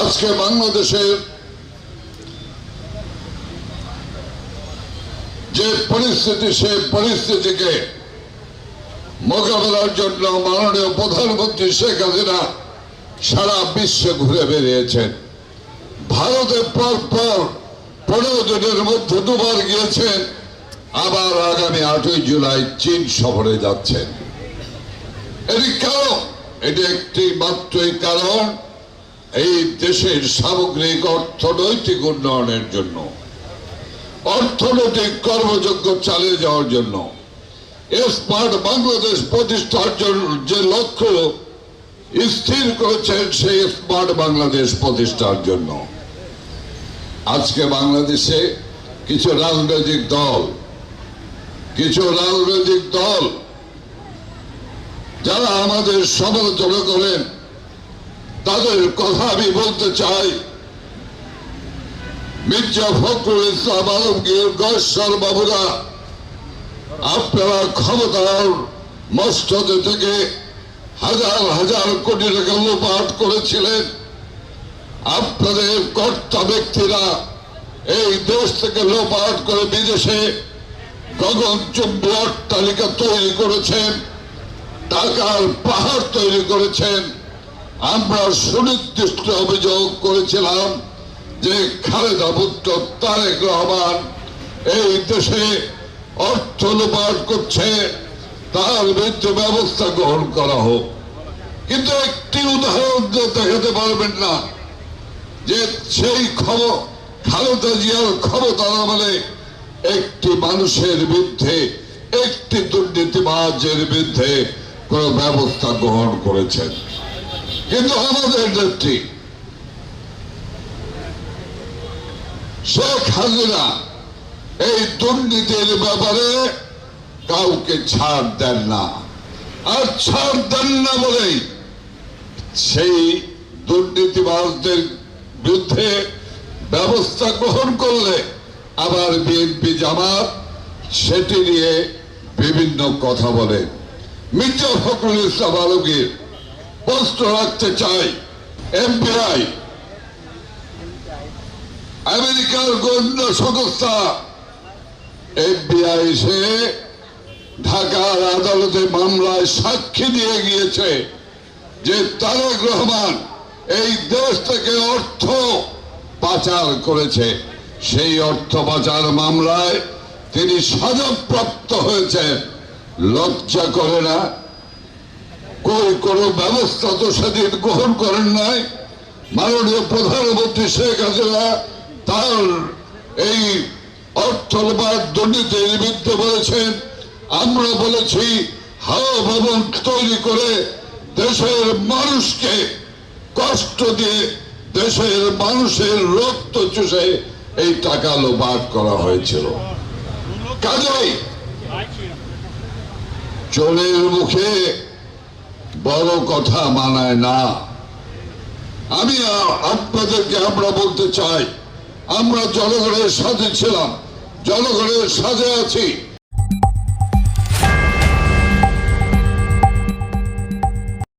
আজকে বাংলাদেশের যে পরিস্থিতি, সেই পরিস্থিতিকে মোকাবেলার জন্য মাননীয় প্রধানমন্ত্রী শেখ হাসিনা সারা বিশ্বে ঘুরে বেরিয়েছেন ভারতে পর পর পনেরো দিনের মধ্যে দুবার গিয়েছেন, আবার আগামী আটই জুলাই চীন সফরে যাচ্ছেন। এটি কারণ, এটি একটি মাত্রই কারণ। এই দেশের সামগ্রিক অর্থনৈতিক উন্নয়নের জন্য, অর্থনৈতিক কর্মযোগ্য চালিয়ে যাওয়ার জন্য, স্মার্ট বাংলাদেশ প্রতিষ্ঠার যে লক্ষ্য স্থির করেছেন সেই স্মার্ট বাংলাদেশ প্রতিষ্ঠার জন্য। আজকে বাংলাদেশে কিছু রাজনৈতিক দল, কিছু রাজনৈতিক দল, যারা আমাদের সমালোচনা করেন তাদের কথা আমি বলতে চাই। মির্জা ফখরুল ইসলাম আলমগীর গশ্বর বাবুরা, আপনারা ক্ষমতার মস্তদে থেকে হাজার হাজার কোটি টাকা লোপাট করেছিলেন। আপনাদের কর্তা ব্যক্তিরা এই দেশ থেকে লোপাট করে বিদেশে গগন গগনচুম্বী অট্টালিকা তৈরি করেছেন, টাকার পাহাড় তৈরি করেছেন। আমরা সুনির্দিষ্ট অভিযোগ করেছিলাম যে খালেদা পুত্র তারেক রহমান এই দেশে অর্থ লোপাট করছে, তার বিরুদ্ধে ব্যবস্থা গ্রহণ করা হোক। কিন্তু একটি উদাহরণ দেখাতে পারবেন না যে সেই খবর খালেদা জিয়ার ক্ষমতার আমলে একটি মানুষের বিরুদ্ধে, একটি দুর্নীতিবাজের বিরুদ্ধে কোন ব্যবস্থা গ্রহণ করেছেন। কিন্তু আমাদের নেত্রী শেখ হাসিনা এই দুর্নীতির ব্যাপারে কাউকে ছাড় দেন না। আর ছাড় দেন না বলেই সেই দুর্নীতিবাজদের বিরুদ্ধে ব্যবস্থা গ্রহণ করলে আবার বিএনপি জামাত সেটি নিয়ে বিভিন্ন কথা বলে। মির্জা ফখরুল ইসলাম আলমগীর প্রশ্ন রাখতে চাই। এমপিআই। আমেরিকার গোয়েন্দা সংস্থা। এফবিআই এসে ঢাকার আদালতে মামলায় সাক্ষী দিয়ে গিয়েছে যে তারেক রহমান এই দেশ থেকে অর্থ পাচার করেছে। সেই অর্থ পাচার মামলায় তিনি সাজাপ্রাপ্ত হয়েছে লজ্জা করে না? কই কোনো ব্যবস্থা তো সেদিন গ্রহণ করেন নাই। মাননীয় প্রধানমন্ত্রী শেখ হাসিনা তার এই অর্থ লোপাট দুর্নীতির বিরুদ্ধে বলেছেন, আমরা বলেছি, হাওয়া ভবন তৈরি করে দেশের মানুষকে কষ্ট দিয়ে দেশের মানুষের রক্ত চুষে এই টাকা লোপাট করা হয়েছিল। কাজেই চোরের মুখে বড় কথা মানায় না। আমি আপনাদেরকে আমরা বলতে চাই, আমরা জনগণের সাথে ছিলাম, জনগণের সাথে আছি।